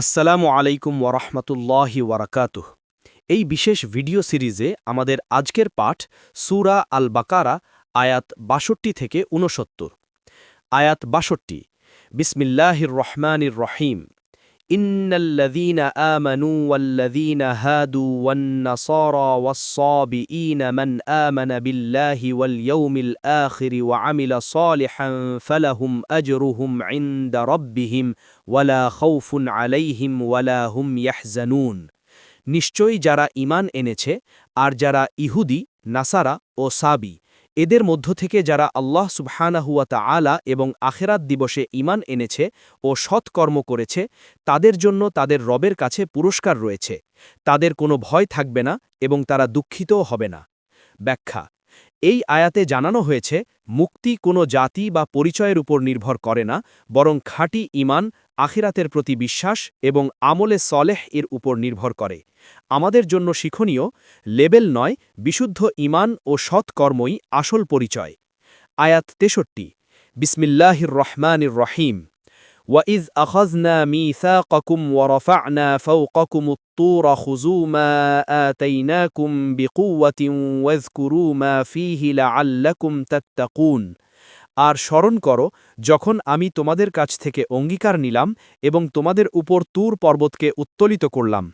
আসসালামু আলাইকুম ওরহমতুল্লাহি ওয়ারাকাতুহ। এই বিশেষ ভিডিও সিরিজে আমাদের আজকের পাঠ সুরা আল বাকারা আয়াত বাষট্টি থেকে ঊনসত্তর। আয়াত বাষট্টি। বিসমিল্লাহির রহমানির রহিম। إن الذين آمنوا والذين هادوا والنصارى والصابئين من آمن بالله واليوم الآخر وعمل صالحا فلهم أجرهم عند ربهم ولا خوف عليهم ولا هم يحزنون নিশ্চয়ই যারা ইমান এনেছে আর যারা ইহুদি নাসারা ও সাবি এদের মধ্য থেকে যারা আল্লাহ সুবহানাহুয়া তাআলা এবং আখেরাত দিবসে ইমান এনেছে ও সৎকর্ম করেছে, তাদের জন্য তাদের রবের কাছে পুরস্কার রয়েছে। তাদের কোনো ভয় থাকবে না এবং তারা দুঃখিতও হবে না। ব্যাখ্যা, এই আয়াতে জানানো হয়েছে, মুক্তি কোনো জাতি বা পরিচয়ের উপর নির্ভর করে না, বরং খাঁটি ইমান আখিরাতের প্রতি বিশ্বাস এবং আমলে সলেহ এর উপর নির্ভর করে আমাদের জন্য শিক্ষণীয় লেবেল নয় বিশুদ্ধ ইমান ও সৎকর্মই আসল পরিচয় আয়াত তেষট্টি বিসমিল্লাহির রহমানির রহিম وَإِذْ أَخَذْنَا مِيثَاقَكُمْ وَرَفَعْنَا فَوْقَكُمُ الطُّورَ خُذُوا مَا آتَيْنَاكُمْ بِقُوَّةٍ وَاذْكُرُوا مَا فِيهِ لَعَلَّكُمْ تَتَّقُونَ আর স্মরণ করো, যখন আমি তোমাদের কাছ থেকে অঙ্গীকার নিলাম এবং তোমাদের উপর তুর পর্বতকে উত্তোলিত করলাম।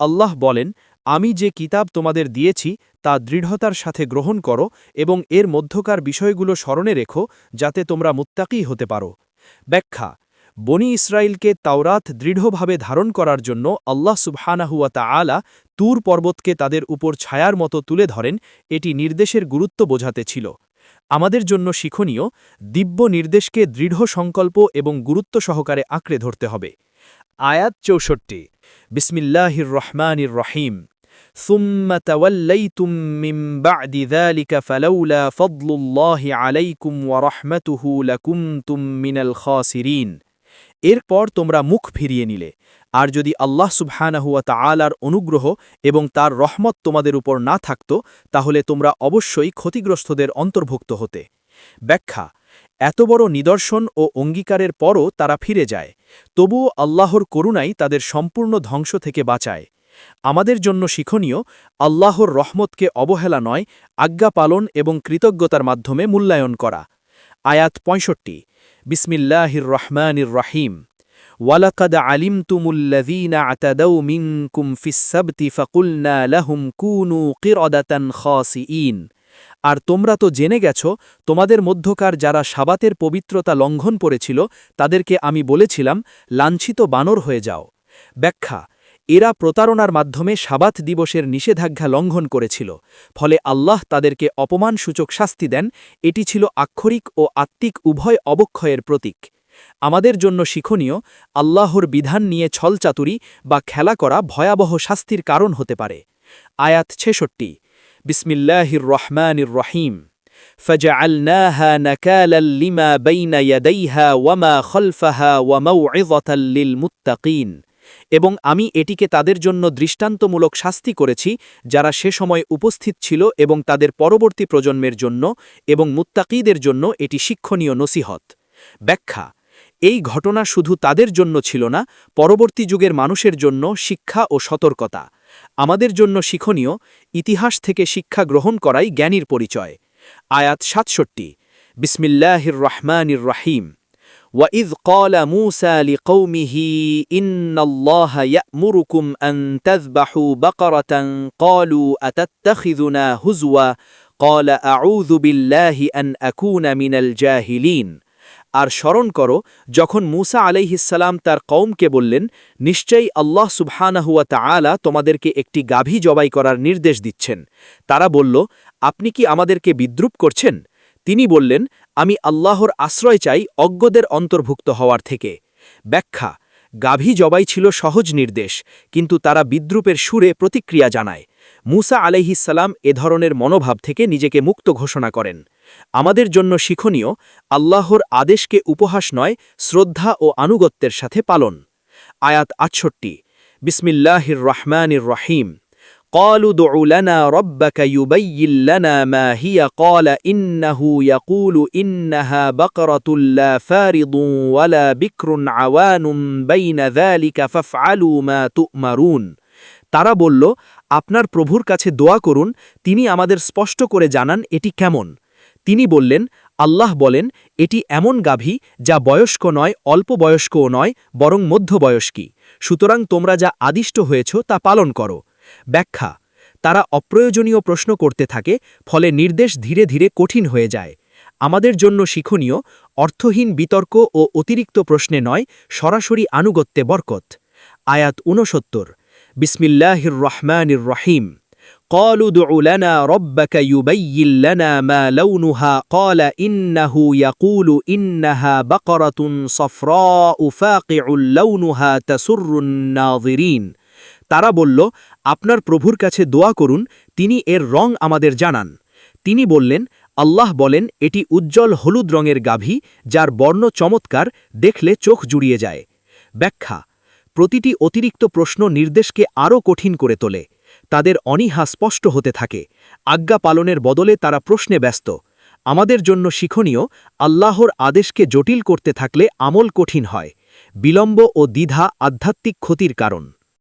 আল্লাহ বলেন, আমি যে কিতাব তোমাদের দিয়েছি, তা দৃঢ়তার সাথে গ্রহণ করো এবং এর মধ্যকার বিষয়গুলো স্মরণে রেখো, যাতে তোমরা মুত্তাকি হতে পারো। ব্যাখ্যা, বনি ইসরায়েলকে তাওরাত দৃঢ়ভাবে ধারণ করার জন্য আল্লাহ সুবহানাহুয়া তাআলা তুর পর্বতকে তাদের উপর ছায়ার মতো তুলে ধরেন, এটি নির্দেশের গুরুত্ব বোঝাতে ছিল। আমাদের জন্য শিক্ষণীয় দিব্য নির্দেশকে দৃঢ় সংকল্প এবং গুরুত্ব সহকারে আঁকড়ে ধরতে হবে আয়াত চৌষট্টি বিসমিল্লাহির রহমানির রহিম ثم توليتم من بعد ذلك فلولا فضل الله عليكم ورحمته لكنتم من الخاسرين এরপর তোমরা মুখ ফিরিয়ে নিলে। আর যদি আল্লাহ সুবহানাহুয়া তাআলার অনুগ্রহ এবং তার রহমত তোমাদের উপর না থাকত, তাহলে তোমরা অবশ্যই ক্ষতিগ্রস্তদের অন্তর্ভুক্ত হতে। ব্যাখ্যা, এত বড় নিদর্শন ও অঙ্গীকারের পরও তারা ফিরে যায়। তবুও আল্লাহর করুণাই তাদের সম্পূর্ণ ধ্বংস থেকে বাঁচায়। আমাদের জন্য শিক্ষণীয়, আল্লাহর রহমতকে অবহেলা নয় আজ্ঞা পালন এবং কৃতজ্ঞতার মাধ্যমে মূল্যায়ন করা। আয়াত পঁয়ষট্টি। বিসমিল্লাহির রহমানির রহিম ওয়ালাকদ আলিম তুমুল্লাদিনা আতাদৌ লাহুম কুনু আর তোমরা তো জেনে গেছ, তোমাদের মধ্যকার যারা সাবাতের পবিত্রতা লঙ্ঘন করেছিল, তাদেরকে আমি বলেছিলাম, লাঞ্ছিত বানর হয়ে যাও। ব্যাখ্যা এরা প্রতারণার মাধ্যমে সাবাত দিবসের নিষেধাজ্ঞা লঙ্ঘন করেছিল ফলে আল্লাহ তাদেরকে অপমানসূচক শাস্তি দেন এটি ছিল আক্ষরিক ও আত্মিক উভয় অবক্ষয়ের প্রতীক আমাদের জন্য শিক্ষণীয় আল্লাহর বিধান নিয়ে ছলচাতুরি বা খেলা করা ভয়াবহ শাস্তির কারণ হতে পারে আয়াত ছেষট্টি বিসমিল্লাহির রহমানির রহিম فجعلناها نكالا لما بين يديها وما خلفها وموعظة للمتقين এবং আমি এটিকে তাদের জন্য দৃষ্টান্তমূলক শাস্তি করেছি, যারা সে সময় উপস্থিত ছিল এবং তাদের পরবর্তী প্রজন্মের জন্য এবং মুত্তাকিদের জন্য এটি শিক্ষণীয় নসিহত। ব্যাখ্যা, এই ঘটনা শুধু তাদের জন্য ছিল না, পরবর্তী যুগের মানুষের জন্য শিক্ষা ও সতর্কতা। আমাদের জন্য শিক্ষণীয়, ইতিহাস থেকে শিক্ষা গ্রহণ করাই জ্ঞানীর পরিচয়। আয়াত সাতষট্টি, বিসমিল্লাহির রহমানির রাহিম। وإذ قال موسى لقومه إن الله يأمركم أن تذبحوا بقرة قالوا أتتخذنا هزوا قال أعوذ بالله أن أكون من الجاهلين আর স্মরণ করো যখন মুসা আলাইহিসাল্লাম তার কৌমকে বললেন নিশ্চয়ই আল্লাহ সুবহানাহুয়া তাআলা তোমাদেরকে একটি গাভী জবাই করার নির্দেশ দিচ্ছেন তারা বলল আপনি কি আমাদেরকে বিদ্রুপ করছেন তিনি বললেন আমি আল্লাহর আশ্রয় চাই অজ্ঞদের অন্তর্ভুক্ত হওয়ার থেকে। ব্যাখ্যা, গাভী জবাই ছিল সহজ নির্দেশ, কিন্তু তারা বিদ্রুপের সুরে প্রতিক্রিয়া জানায়। মুসা আলাইহিসাল্লাম এ ধরনের মনোভাব থেকে নিজেকে মুক্ত ঘোষণা করেন। আমাদের জন্য শিক্ষণীয়, আল্লাহর আদেশকে উপহাস নয়, শ্রদ্ধা ও আনুগত্যের সাথে পালন। আয়াত আটষট্টি, বিসমিল্লাহির রহমানির রহিম। قالوا ادع لنا ربك يبين لنا ما هي قال إنه يقول إنها بقرة لا فارض ولا بكر عوان بين ذلك فافعلوا ما تؤمرون তারা বলল আপনার প্রভুর কাছে দোয়া করুন তিনি আমাদের স্পষ্ট করে জানান এটি কেমন তিনি বললেন আল্লাহ বলেন এটি এমন গাভী যা বয়স্ক নয় অল্প বয়স্কও নয় বরং মধ্যবয়স্কী সুতরাং তোমরা যা আদিষ্ট হয়েছ তা পালন করো ব্যাখ্যা তারা অপ্রয়োজনীয় প্রশ্ন করতে থাকে ফলে নির্দেশ ধীরে ধীরে কঠিন হয়ে যায় আমাদের জন্য শিক্ষণীয় অর্থহীন বিতর্ক ও অতিরিক্ত প্রশ্নে নয় সরাসরি আনুগত্যে বরকত আয়াত ঊনসত্তর বিসমিল্লাহির রহমানির রহিম قالوا ادع لنا ربك يبين لنا ما لونها قال إنه يقول إنها بقرة صفراء فاقع لونها تسر الناظرين তারা বলল আপনার প্রভুর কাছে দোয়া করুন, তিনি এর রং আমাদের জানান। তিনি বললেন, আল্লাহ বলেন, এটি উজ্জ্বল হলুদ রঙের গাভী, যার বর্ণ চমৎকার, দেখলে চোখ জুড়িয়ে যায়। ব্যাখ্যা, প্রতিটি অতিরিক্ত প্রশ্ন নির্দেশকে আরও কঠিন করে তোলে। তাদের অনীহা স্পষ্ট হতে থাকে। আজ্ঞা পালনের বদলে তারা প্রশ্নে ব্যস্ত। আমাদের জন্য শিক্ষণীয়, আল্লাহর আদেশকে জটিল করতে থাকলে আমল কঠিন হয়। বিলম্ব ও দ্বিধা আধ্যাত্মিক ক্ষতির কারণ।